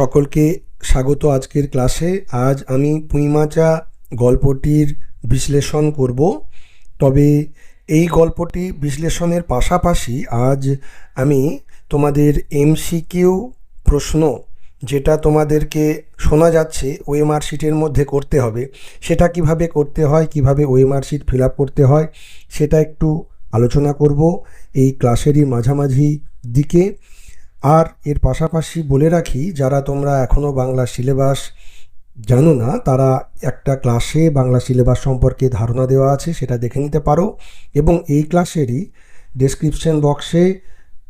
সকলকে স্বাগত আজকের ক্লাসে। আজ আমি পুঁইমাচা গল্পটির বিশ্লেষণ করব। তবে এই গল্পটি বিশ্লেষণের পাশাপাশি আজ আমি তোমাদের এমসিকিউ প্রশ্ন যেটা তোমাদেরকে শোনা যাচ্ছে ওএমআর শিটের মধ্যে করতে হবে, সেটা কীভাবে করতে হয়, কীভাবে ওএমআর শিট ফিল আপ করতে হয়, সেটা একটু আলোচনা করব এই ক্লাসেরই মাঝামাঝি দিকে। আর এর পাশাপাশি বলে রাখি, যারা তোমরা এখনও বাংলা সিলেবাস জানো না, তারা একটা ক্লাসে বাংলা সিলেবাস সম্পর্কে ধারণা দেওয়া আছে, সেটা দেখে নিতে পারো। এবং এই ক্লাসেরই ডেসক্রিপশন বক্সে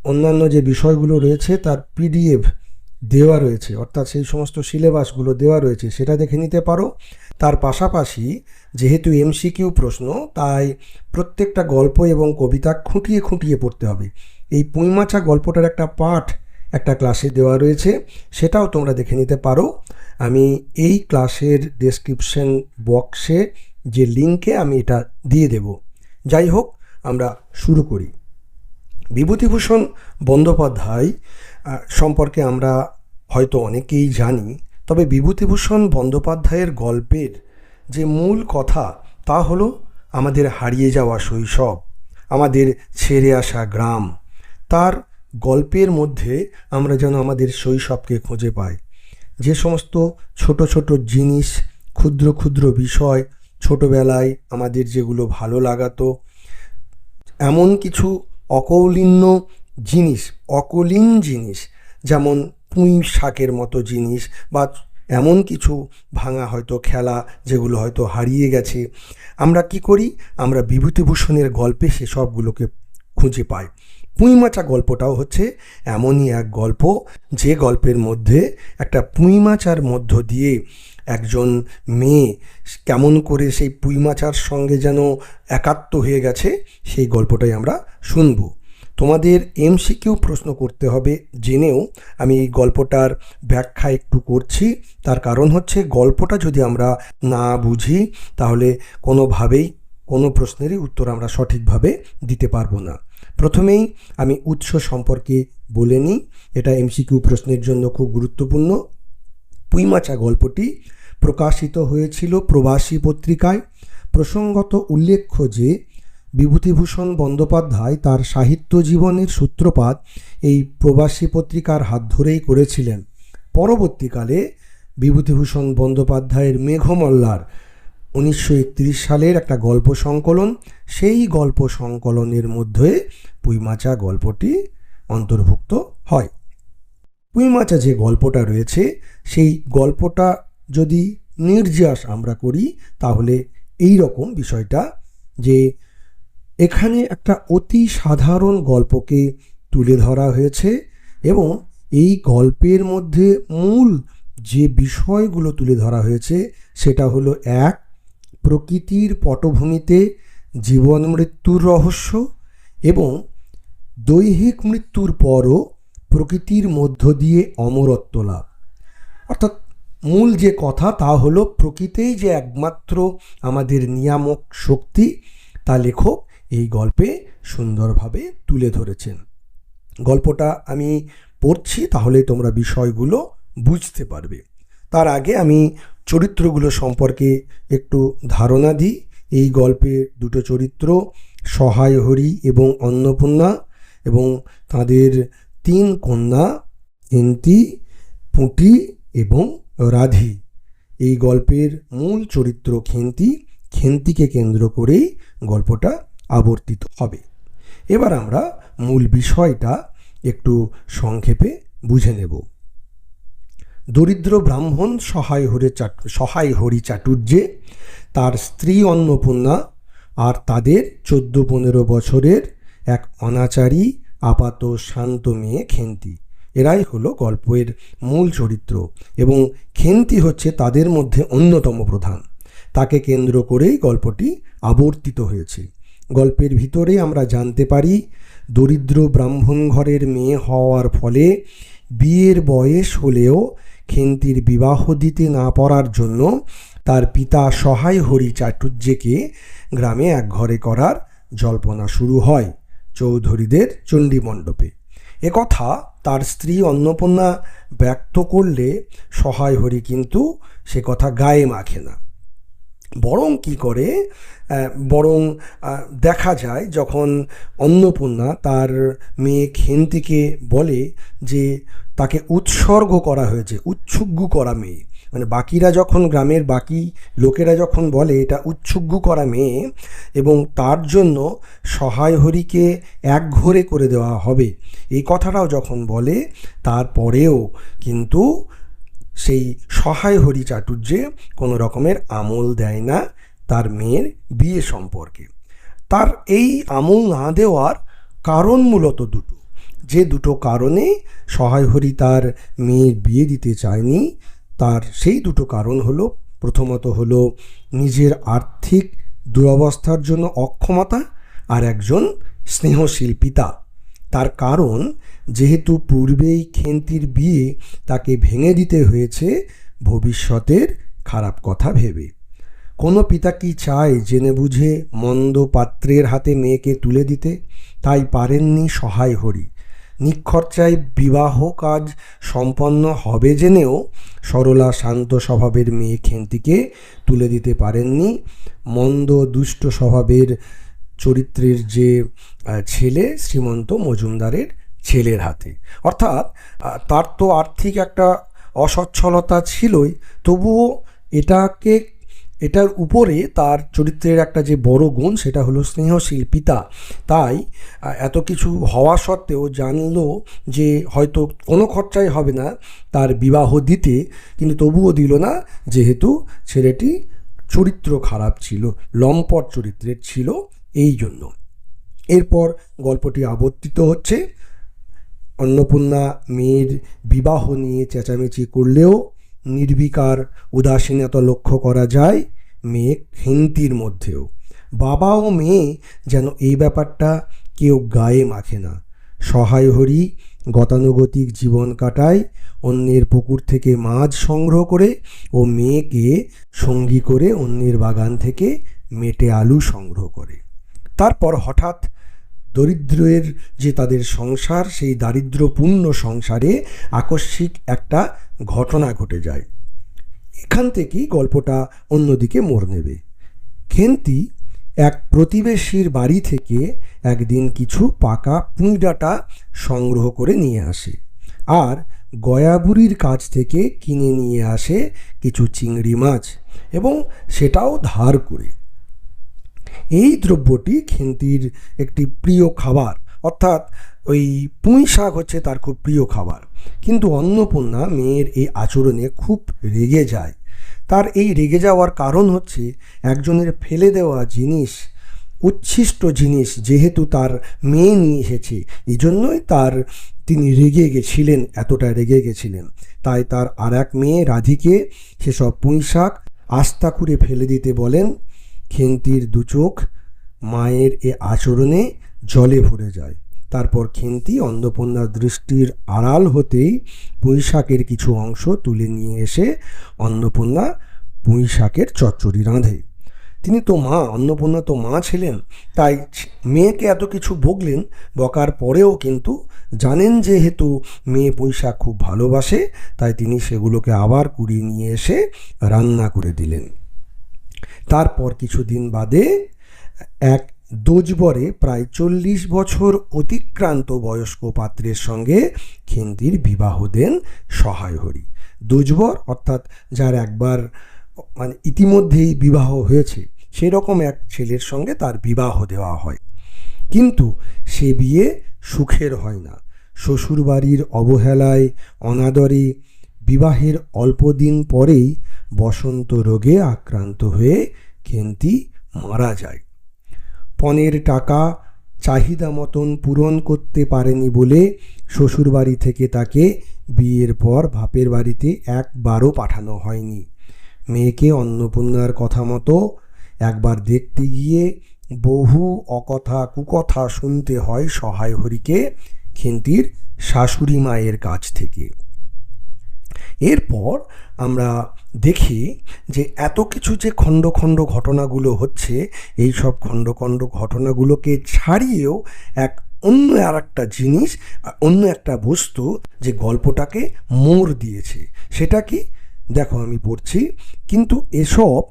অন্যান্য যে বিষয়গুলো রয়েছে, তার পিডিএফ দেওয়া রয়েছে, অর্থাৎ সেই সমস্ত সিলেবাসগুলো দেওয়া রয়েছে, সেটা দেখে নিতে পারো। তার পাশাপাশি যেহেতু এমসিকিউ প্রশ্ন, তাই প্রত্যেকটা গল্প এবং কবিতা খুঁটিয়ে খুঁটিয়ে পড়তে হবে। এই পুঁইমাচা গল্পটার একটা পাঠ একটা ক্লাসে দেওয়া রয়েছে, সেটাও তোমরা দেখে নিতে পারো। আমি এই ক্লাসের ডেসক্রিপশন বক্সে যে লিঙ্কে আমি এটা দিয়ে দেব। যাই হোক, আমরা শুরু করি। বিভূতিভূষণ বন্দ্যোপাধ্যায় সম্পর্কে আমরা হয়তো অনেকেই জানি, তবে বিভূতিভূষণ বন্দ্যোপাধ্যায়ের গল্পের যে মূল কথা, তা হলো আমাদের হারিয়ে যাওয়া শৈশব, আমাদের ছেড়ে আসা গ্রাম। তার গল্পের মধ্যে আমরা যেন আমাদের শৈশবকে খুঁজে পাই। যে সমস্ত ছোট ছোট জিনিস, ক্ষুদ্র ক্ষুদ্র বিষয় ছোটবেলায় আমাদের যেগুলো ভালো লাগাতো, এমন কিছু অকৌলিন্য জিনিস, অকলিন জিনিস, যেমন পুঁই শাকের মতো জিনিস বা এমন কিছু ভাঙা হয়তো খেলা যেগুলো হয়তো হারিয়ে গেছে, আমরা কি করি? আমরা বিভূতিভূষণের গল্পে সেসবগুলোকে খুঁজে পাই। পুঁইমাচা গল্পটাও হচ্ছে এমনই এক গল্প যে গল্পের মধ্যে একটা পুঁইমাচার মধ্য দিয়ে একজন মেয়ে কেমন করে সেই পুঁইমাচার সঙ্গে যেন একাত্ম হয়ে গেছে, সেই গল্পটাই আমরা শুনব। তোমাদের এমসিকিউ প্রশ্ন করতে হবে, জেনেও আমি এই গল্পটার ব্যাখ্যা একটু করছি। তার কারণ হচ্ছে গল্পটা যদি আমরা না বুঝি, তাহলে কোনোভাবেই কোনো প্রশ্নেরই উত্তর আমরা সঠিকভাবে দিতে পারব না। প্রথমেই আমি উৎস সম্পর্কে বলে নিই। এটা এমসিকিউ প্রশ্নের জন্য খুব গুরুত্বপূর্ণ। পুইমাচা গল্পটি প্রকাশিত হয়েছিল প্রবাসী পত্রিকায়। প্রসঙ্গত উল্লেখ্য যে, বিভূতিভূষণ বন্দ্যোপাধ্যায় তার সাহিত্য জীবনের সূত্রপাত এই প্রবাসী পত্রিকার হাত ধরেই করেছিলেন। পরবর্তীকালে বিভূতিভূষণ বন্দ্যোপাধ্যায়ের মেঘমল্লার উনিশশো একত্রিশ সালের একটা গল্প সংকলন। সেই গল্প সংকলনের মধ্যে পুইমাচা গল্পটি অন্তর্ভুক্ত হয়। পুঁইমাচা যে গল্পটা রয়েছে, সেই গল্পটা যদি নির্যাস আমরা করি, তাহলে এই রকম বিষয়টা যে এখানে একটা অতি সাধারণ গল্পকে তুলে ধরা হয়েছে এবং এই গল্পের মধ্যে মূল যে বিষয়গুলো তুলে ধরা হয়েছে, সেটা হলো এক প্রকৃতির পটভূমিতে জীবন মৃত্যুর রহস্য এবং দৈহিক মৃত্যুর পরও প্রকৃতির মধ্য দিয়ে অমরত্ব লাভ। অর্থাৎ মূল যে কথা তা হলো প্রকৃতিই যে একমাত্র আমাদের নিয়ামক শক্তি, তা লেখক এই গল্পে সুন্দরভাবে তুলে ধরেছেন। গল্পটা আমি পড়ছি, তাহলে তোমরা বিষয়গুলো বুঝতে পারবে। তার আগে আমি চরিত্রগুলো সম্পর্কে একটু ধারণা দিই। এই গল্পে দুটো চরিত্র, সহায় হরি এবং অন্নপূর্ণা এবং তাদের তিন কন্যা এন্তি পুঁটি এবং রাধি। এই গল্পের মূল চরিত্র খেন্তি। খেন্তিকে কেন্দ্র করেই গল্পটা আবর্তিত হবে। এবার আমরা মূল বিষয়টা একটু সংক্ষেপে বুঝে নেব। দরিদ্র ব্রাহ্মণ সহায় হরে সহায় হরি চাটুর্যে, তার স্ত্রী অন্নপূর্ণা আর তাদের চোদ্দ পনেরো বছরের এক অনাচারী, আপাত শান্ত মেয়ে খেন্তি। এরাই হলো গল্পের মূল চরিত্র এবং খেন্তি হচ্ছে তাদের মধ্যে অন্যতম প্রধান। তাকে কেন্দ্র করেই গল্পটি আবর্তিত হয়েছে। গল্পের ভিতরে আমরা জানতে পারি, দরিদ্র ব্রাহ্মণ ঘরের মেয়ে হওয়ার ফলে বিয়ের বয়স হলেও খেন্তির বিবাহ দিতে না পারার জন্য তার পিতা সহায় হরি চাটুর্যেকে গ্রামে এক ঘরে করার জল্পনা শুরু হয় চৌধুরীদের চণ্ডী মণ্ডপে। একথা তার স্ত্রী অন্নপূর্ণা ব্যক্ত করলে সহায় হরি কিন্তু সে কথা গায়ে মাখে না। বরং কি করে? বরং দেখা যায় যখন অন্নপূর্ণা তার মেয়ে খেন্তিকে বলে যে তাকে উৎসর্গ করা হয়েছে উৎসুগ্গ করা মেয়ে। মানে বাকিরা যখন গ্রামের বাকি লোকেরা যখন বলে, এটা উৎসুগ্গ করা মেয়ে এবং তার জন্য সহায় হরিকে একঘরে করে দেওয়া হবে। এই কথাটাও যখন বলে, তারপরেও কিন্তু সেই সহায় হরি চাটুর্যে কোনো রকমের আমল দেয় না তার মেয়ের বিয়ে সম্পর্কে। তার এই আমল না দেওয়ার কারণ মূলত দুটো। যে দুটো কারণে সহায় হরি তার মেয়ের বিয়ে দিতে চায়নি, তার সেই দুটো কারণ হলো, প্রথমত হলো নিজের আর্থিক দুরবস্থার জন্য অক্ষমতা আর একজন স্নেহশীল পিতা। তার কারণ, যেহেতু পূর্বেই খেন্তির বিয়ে তাকে ভেঙে দিতে হয়েছে, ভবিষ্যতের খারাপ কথা ভেবে। কোনো পিতা কি চায় জেনে বুঝে মন্দ পাত্রের হাতে মেয়েকে তুলে দিতে? তাই পারেননি সহায় হরি। নিখরচায় বিবাহ কাজ সম্পন্ন হবে জেনেও সরলা শান্ত স্বভাবের মেয়ে খেন্তিকে তুলে দিতে পারেননি। মন্দ দুষ্ট স্বভাবের চরিত্রের যে ছেলে শ্রীমন্ত মজুমদারের ছেলের হাতে। অর্থাৎ তার তো আর্থিক একটা অসচ্ছলতা ছিলই, তবুও এটাকে এটার উপরে তার চরিত্রের একটা যে বড় গুণ, সেটা হলো স্নেহশীল পিতা। তাই এত কিছু হওয়া সত্ত্বেও জানলো যে হয়তো কোনো খরচাই হবে না তার বিবাহ দিতে, কিন্তু তবুও দিল না, যেহেতু ছেলেটি চরিত্র খারাপ ছিল, লম্পট চরিত্রের ছিল এই জন্য। এরপর গল্পটি আবর্তিত হচ্ছে। অন্নপূর্ণা মেয়ের বিবাহ নিয়ে চেঁচামেচি করলেও নির্বিকার উদাসীনতা লক্ষ্য করা যায় মেয়ে খেন্তির মধ্যেও। বাবা ও মেয়ে যেন এই ব্যাপারটা কেউ গায়ে মাখে না। সহায় হরি, গতানুগতিক জীবন কাটায়, অন্যের পুকুর থেকে মাছ সংগ্রহ করে ও মেয়েকে সঙ্গী করে অন্যের বাগান থেকে মেটে আলু সংগ্রহ করে। তারপর হঠাৎ দরিদ্রের যে তাদের সংসার, সেই দারিদ্র্যপূর্ণ সংসারে আকস্মিক একটা ঘটনা ঘটে যায়। এখান থেকেই গল্পটা অন্যদিকে মোড় নেবে। খেন্তি এক প্রতিবেশীর বাড়ি থেকে একদিন কিছু পাকা পুঁইডাটা সংগ্রহ করে নিয়ে আসে আর গয়াবুড়ির কাছ থেকে কিনে নিয়ে আসে কিছু চিংড়ি মাছ এবং সেটাও ধার করে। এই দ্রব্যটি খেন্তির একটি প্রিয় খাবার। অর্থাৎ ওই পুঁই শাক হচ্ছে তার খুব প্রিয় খাবার। কিন্তু অন্নপূর্ণা মেয়ের এই আচরণে খুব রেগে যায়। তার এই রেগে যাওয়ার কারণ হচ্ছে একজনের ফেলে দেওয়া জিনিস, উচ্ছিষ্ট জিনিস যেহেতু তার মেয়ে নিয়ে এসেছে এই জন্যই তার তিনি রেগে গেছিলেন, এতটা রেগে গেছিলেন। তাই তার আর এক মেয়ে রাধিকে সেসব পুঁই শাক আস্তা করে ফেলে দিতে বলেন। খেন্তির দু চোখ মায়ের এ আচরণে জলে ভরে যায়। তারপর খেন্তি অন্নপূর্ণার দৃষ্টির আড়াল হতেই পুঁই শাকের কিছু অংশ তুলে নিয়ে এসে অন্নপূর্ণা পুঁই শাকের চচ্চড়ি রাঁধে। তিনি তো মা, অন্নপূর্ণা তো মা ছিলেন, তাই মেয়েকে এত কিছু বকলেন বকার পরেও কিন্তু জানেন যেহেতু মেয়ে পুঁই শাক খুব ভালোবাসে, তাই তিনি সেগুলোকে আবার কুড়িয়ে নিয়ে এসে রান্না করে দিলেন। তারপর কিছুদিন বাদে এক দোজবরে প্রায় চল্লিশ বছর অতিক্রান্ত বয়স্ক পাত্রের সঙ্গে খেন্তির বিবাহ দেন সহায় হরি। দোজবর অর্থাৎ যার একবার মানে ইতিমধ্যেই বিবাহ হয়েছে, সেরকম এক ছেলের সঙ্গে তার বিবাহ দেওয়া হয়। কিন্তু সে বিয়ে সুখের হয় না। শ্বশুরবাড়ির অবহেলায়, অনাদরে, বিবাহের অল্প দিন পরেই বসন্ত রোগে আক্রান্ত হয়ে খেন্তি মারা যায়। পণের টাকা চাহিদা মতন পূরণ করতে পারেনি বলে শ্বশুরবাড়ি থেকে তাকে বিয়ের পর বাপের বাড়িতে একবারও পাঠানো হয়নি। মেয়েকে অন্নপূর্ণার কথা মতো একবার দেখতে গিয়ে বহু অকথা কুকথা শুনতে হয় সহায় হরিকে, খেন্তির শাশুড়ি মায়ের কাছ থেকে। এরপর আমরা দেখি যে এত কিছু যে খণ্ড খণ্ড ঘটনাগুলো হচ্ছে, এই সব খণ্ড খণ্ড ঘটনাগুলোকে ছাড়িয়েও এক অন্য আর একটা জিনিস, অন্য একটা বস্তু যে গল্পটাকে মোড় দিয়েছে। সেটা কি? দেখো আমি পড়ছি, কিন্তু এসব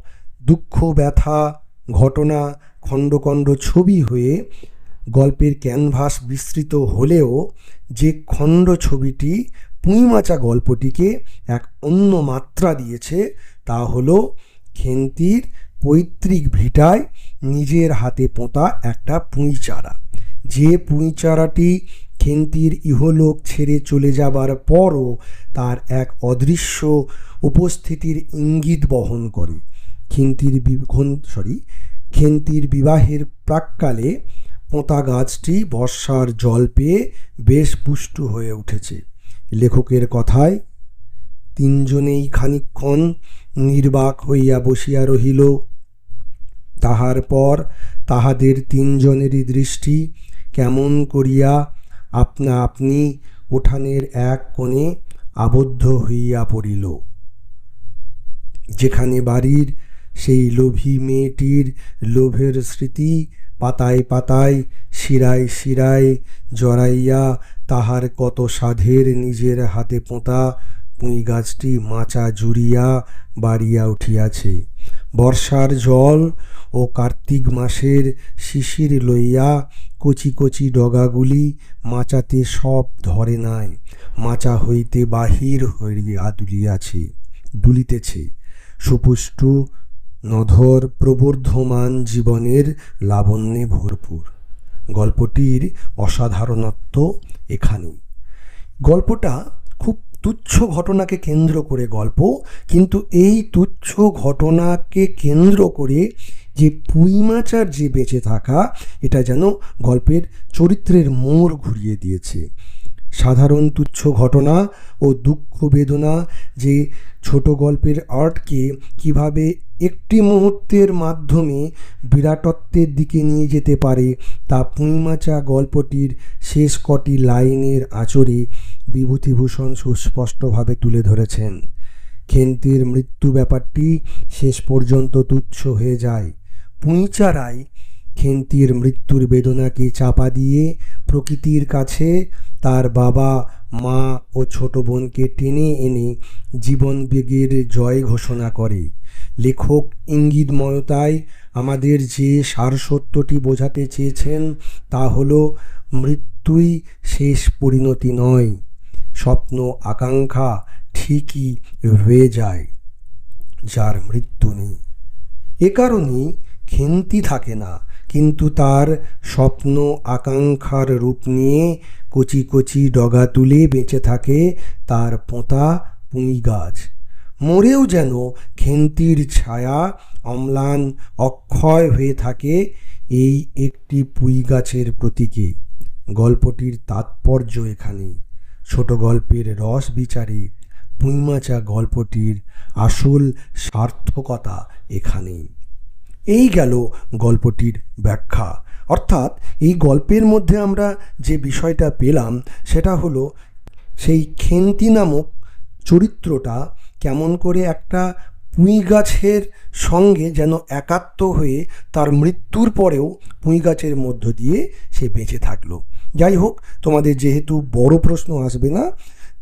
দুঃখ, ব্যথা, ঘটনা, খণ্ড খণ্ড ছবি হয়ে গল্পের ক্যানভাস বিস্তৃত হলেও যে খণ্ড ছবিটি পুঁইমাচা গল্পটিকে এক অন্য মাত্রা দিয়েছে, তা হলো খেন্তির পৈতৃক ভিটায় নিজের হাতে পোঁতা একটা পুঁই চারা যে পুঁই চারাটি খেন্তির ইহলোক ছেড়ে চলে যাবার পরও তার এক অদৃশ্য উপস্থিতির ইঙ্গিত বহন করে। খেন্তির সরি, খেন্তির বিবাহের প্রাককালে পোঁতা গাছটি বর্ষার জল পেয়ে বেশ পুষ্ট হয়ে উঠেছে। লেখকের কথায়, তিনজনেই খানিকক্ষণ নির্বাক হইয়া বসিয়া রহিল। তাহার পর তাহাদের তিনজনেরই দৃষ্টি কেমন করিয়া আপনা আপনি উঠানের এক কোণে আবদ্ধ হইয়া পড়িল। যেখানে বাড়ির সেই লোভী মেয়েটির লোভের স্মৃতি পাতায় পাতায় শিরায় শিরায় জড়াইয়া তাহার কত সাধের নিজের হাতে পোঁতা, পুঁই গাছটি মাচা জুড়িয়া বাড়িয়া উঠিয়াছে। বর্ষার জল ও কার্তিক মাসের শিশির লইয়া কচি কচি ডগাগুলি মাচাতে সব ধরে নাই, মাচা হইতে বাহির হইয়া দুলিয়াছে, দুলিতেছে। সুপুষ্টু, নধর, প্রবর্ধমান জীবনের লাবণ্যে ভরপুর। গল্পটির অসাধারণত্ব এখানেই। গল্পটা খুব তুচ্ছ ঘটনাকে কেন্দ্র করে গল্প, কিন্তু এই তুচ্ছ ঘটনাকে কেন্দ্র করে যে পুইমাচার যে বেঁচে থাকা, এটা যেন গল্পের চরিত্রের মোড় ঘুরিয়ে দিয়েছে। সাধারণ তুচ্ছ ঘটনা ও দুঃখ বেদনা যে ছোট গল্পের আর্টকে কীভাবে একটি মুহূর্তের মাধ্যমে বিরাটত্বের দিকে নিয়ে যেতে পারে, তা পুঁইমাচা গল্পটির শেষ কটি লাইনের আচরে বিভূতিভূষণ সুস্পষ্টভাবে তুলে ধরেছেন। খেন্তির মৃত্যু ব্যাপারটি শেষ পর্যন্ত তুচ্ছ হয়ে যায়। পুঁইচারায় খেন্তির মৃত্যুর বেদনাকে চাপা দিয়ে প্রকৃতির কাছে তার বাবা, মা ও ছোট বোনকে টেনে এনে জীবন বেগের জয় ঘোষণা করে। লেখক ইঙ্গিতময়তায় আমাদের যে সারসত্যটি বোঝাতে চেয়েছেন তা হল মৃত্যুই শেষ পরিণতি নয়, স্বপ্ন আকাঙ্ক্ষা ঠিকই রয়ে যায়, যার মৃত্যু নেই। এ কারণেই খেন্তি থাকে না কিন্তু তার স্বপ্ন আকাঙ্ক্ষার রূপ নিয়ে কচি কচি ডগা তুলে বেঁচে থাকে তার পোঁতা পুঁই গাছ। মরেও যেন খেন্তির ছায়া অম্লান অক্ষয় হয়ে থাকে এই একটি পুঁই গাছের প্রতীকে। গল্পটির তাৎপর্য এখানে। ছোট গল্পের রস বিচারে পুঁইমাচা গল্পটির আসল সার্থকতা এখানেই এই গেল গল্পটির ব্যাখ্যা। অর্থাৎ এই গল্পের মধ্যে আমরা যে বিষয়টা পেলাম, সেটা হলো সেই খেন্তি নামক চরিত্রটা কেমন করে একটা পুঁই গাছের সঙ্গে যেন একাত্ম হয়ে তার মৃত্যুর পরেও পুঁই গাছের মধ্য দিয়ে সে বেঁচে থাকল। যাই হোক, তোমাদের যেহেতু বড় প্রশ্ন আসবে না,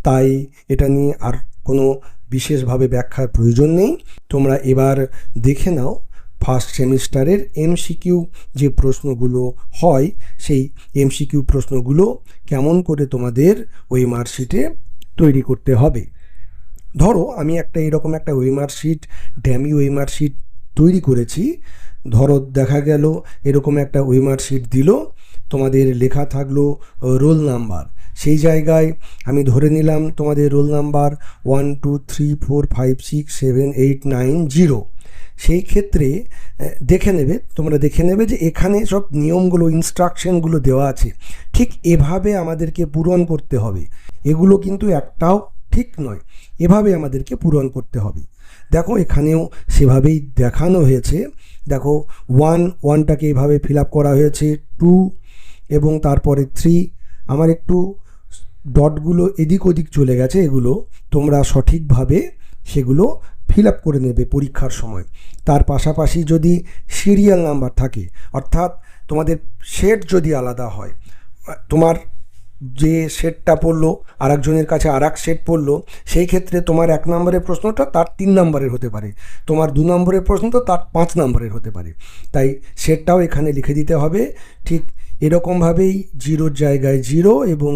তাই এটা নিয়ে আর কোনো বিশেষভাবে ব্যাখ্যার প্রয়োজন নেই। তোমরা এবার দেখে নাও ফার্স্ট সেমিস্টারের এমসিকিউ যে প্রশ্নগুলো হয়, সেই এমসিকিউ প্রশ্নগুলো কেমন করে তোমাদের ওই মার্কশিটে তৈরি করতে হবে। ধরো, আমি একটা এরকম একটা OMR sheet dummy OMR sheet তৈরি করেছি। ধরো, দেখা গেল এরকম একটা ওয়েমার শিট দিল, তোমাদের লেখা থাকল রোল নাম্বার। সেই জায়গায় আমি ধরে নিলাম তোমাদের roll number one, two, three, four, five, six, seven, eight, nine, zero. সেই ক্ষেত্রে দেখে নেবে, তোমরা দেখে নেবে যে এখানে সব নিয়মগুলো ইনস্ট্রাকশনগুলো দেওয়া আছে। ঠিক এভাবে আমাদেরকে পূরণ করতে হবে। এগুলো কিন্তু একটাও ঠিক নয়। এভাবে আমাদেরকে পূরণ করতে হবে। দেখো, এখানেও সেভাবেই দেখানো হয়েছে। দেখো ওয়ান ওয়ানটাকে এভাবে ফিল আপ করা হয়েছে। টু এবং তারপরে থ্রি আমার একটু ডটগুলো এদিক ওদিক চলে গেছে এগুলো। তোমরা সঠিকভাবে সেগুলো ফিল আপ করে নেবে পরীক্ষার সময়। তার পাশাপাশি যদি সিরিয়াল নাম্বার থাকে, অর্থাৎ তোমাদের সেট যদি আলাদা হয়, তোমার যে সেটটা পড়ল আর একজনের কাছে আর এক সেট পড়ল, সেই ক্ষেত্রে তোমার এক নম্বরের প্রশ্নটা তার তিন নম্বরের হতে পারে। তোমার দু নম্বরের প্রশ্নটা তার পাঁচ নম্বরের হতে পারে। তাই সেটটাও এখানে লিখে দিতে হবে। ঠিক এরকমভাবেই জিরোর জায়গায় জিরো এবং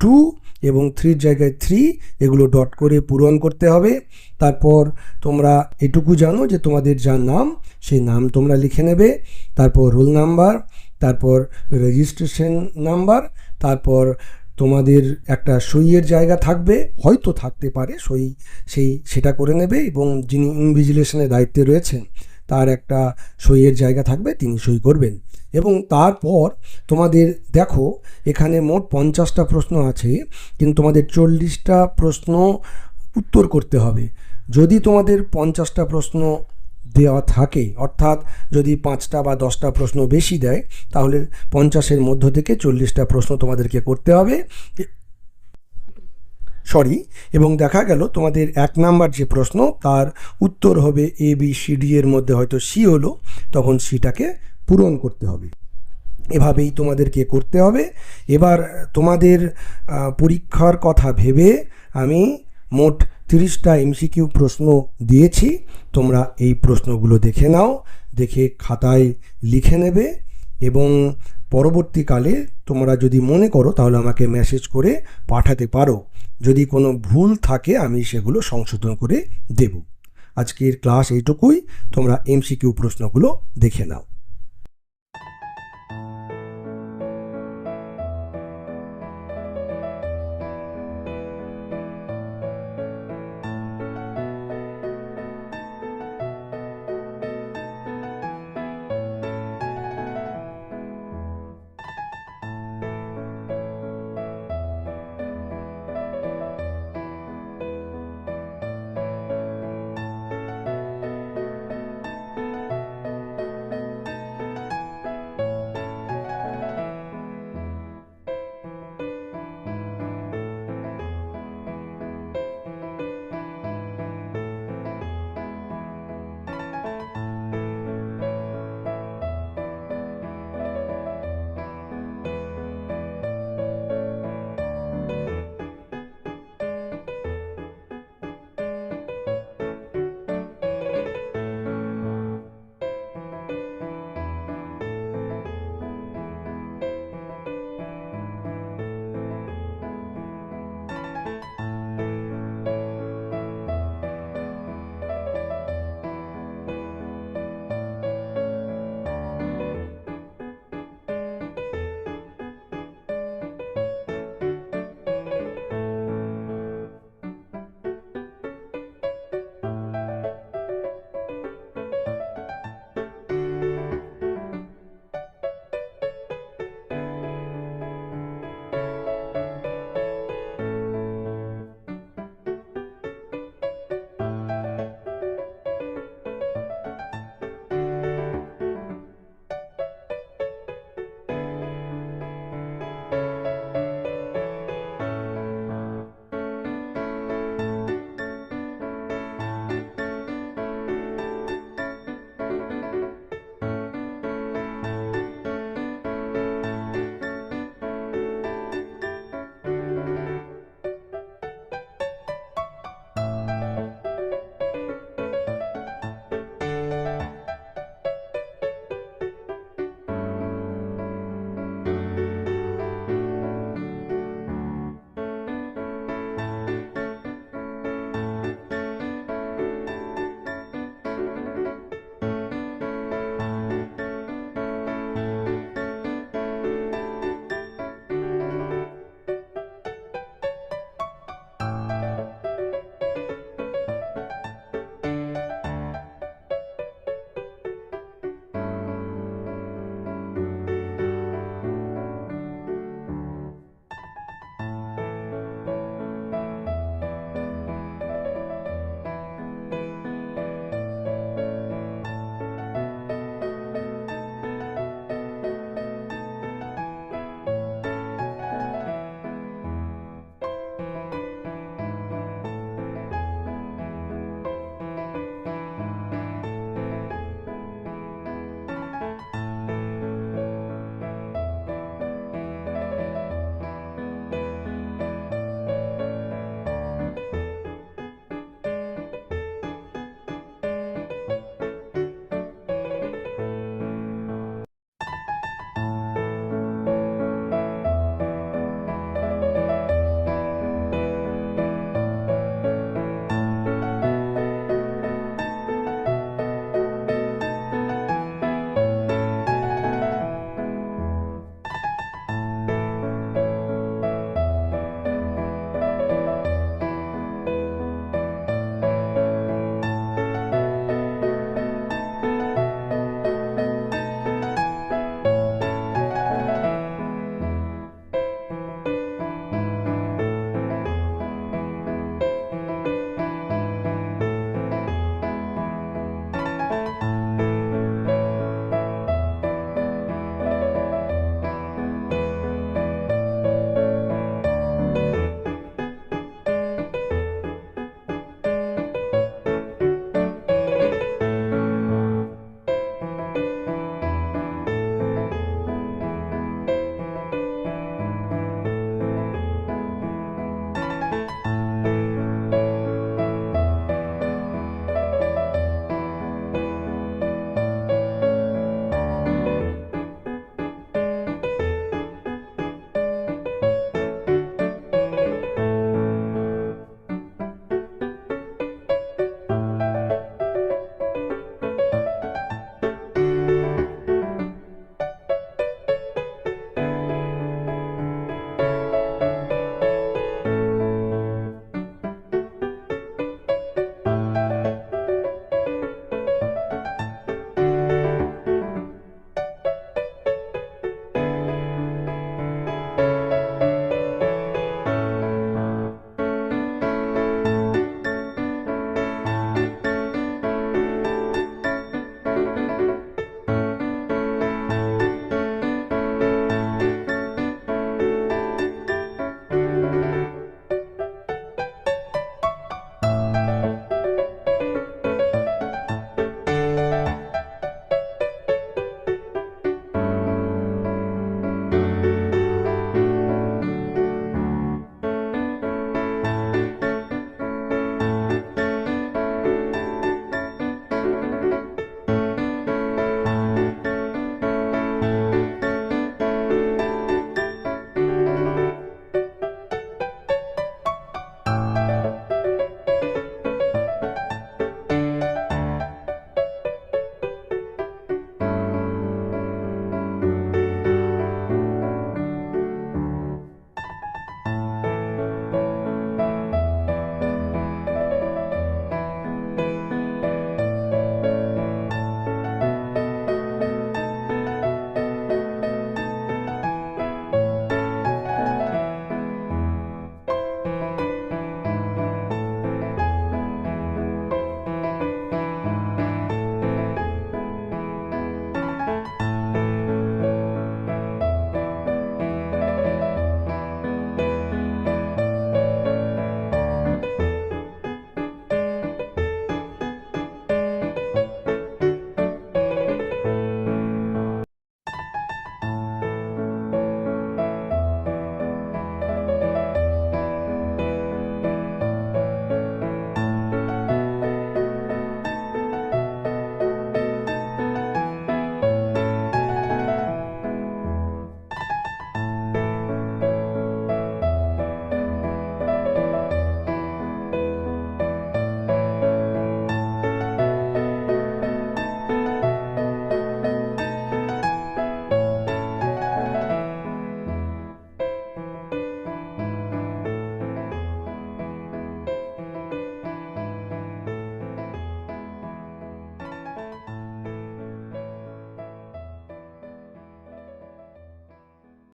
টু এবং থ্রির জায়গায় থ্রি এগুলো ডট করে পূরণ করতে হবে। তারপর তোমরা এটুকু জানো যে তোমাদের যার নাম, সেই নাম তোমরা লিখে নেবে। তারপর রোল নাম্বার তারপর রেজিস্ট্রেশন নাম্বার তারপর তোমাদের একটা সইয়ের জায়গা থাকবে, হয়তো থাকতে পারে সই, সেই, সেটা করে নেবে এবং যিনি ইনভিজিলেশনের দায়িত্বে রয়েছেন। তার একটা সইয়ের জায়গা থাকবে, তিনি সই করবেন। এবং তারপর তোমাদের দেখো, এখানে মোট পঞ্চাশটা প্রশ্ন আছে, কিন্তু তোমাদের চল্লিশটা প্রশ্ন উত্তর করতে হবে। যদি তোমাদের পঞ্চাশটা প্রশ্ন দেওয়া থাকে, অর্থাৎ যদি পাঁচটা বা দশটা প্রশ্ন বেশি দেয়, তাহলে পঞ্চাশের মধ্য থেকে চল্লিশটা প্রশ্ন তোমাদেরকে করতে হবে। সরি এবং দেখা গেল তোমাদের এক নাম্বার যে প্রশ্ন, তার উত্তর হবে এ বি সি ডি এর মধ্যে হয়তো সি হলো, তখন সিটাকে পূরণ করতে হবে। এভাবেই তোমাদেরকে করতে হবে। এবার তোমাদের পরীক্ষার কথা ভেবে আমি মোট তিরিশটা এমসিকিউ প্রশ্ন দিয়েছি। তোমরা এই প্রশ্নগুলো দেখে নাও, দেখে খাতায় লিখে নেবে এবং পরবর্তীকালে তোমরা যদি মনে করো, তাহলে আমাকে মেসেজ করে পাঠাতে পারো। যদি কোনো ভুল থাকে, আমি সেগুলো সংশোধন করে দেব। আজকের ক্লাস এইটুকুই। তোমরা এমসিকিউ প্রশ্নগুলো দেখে নাও।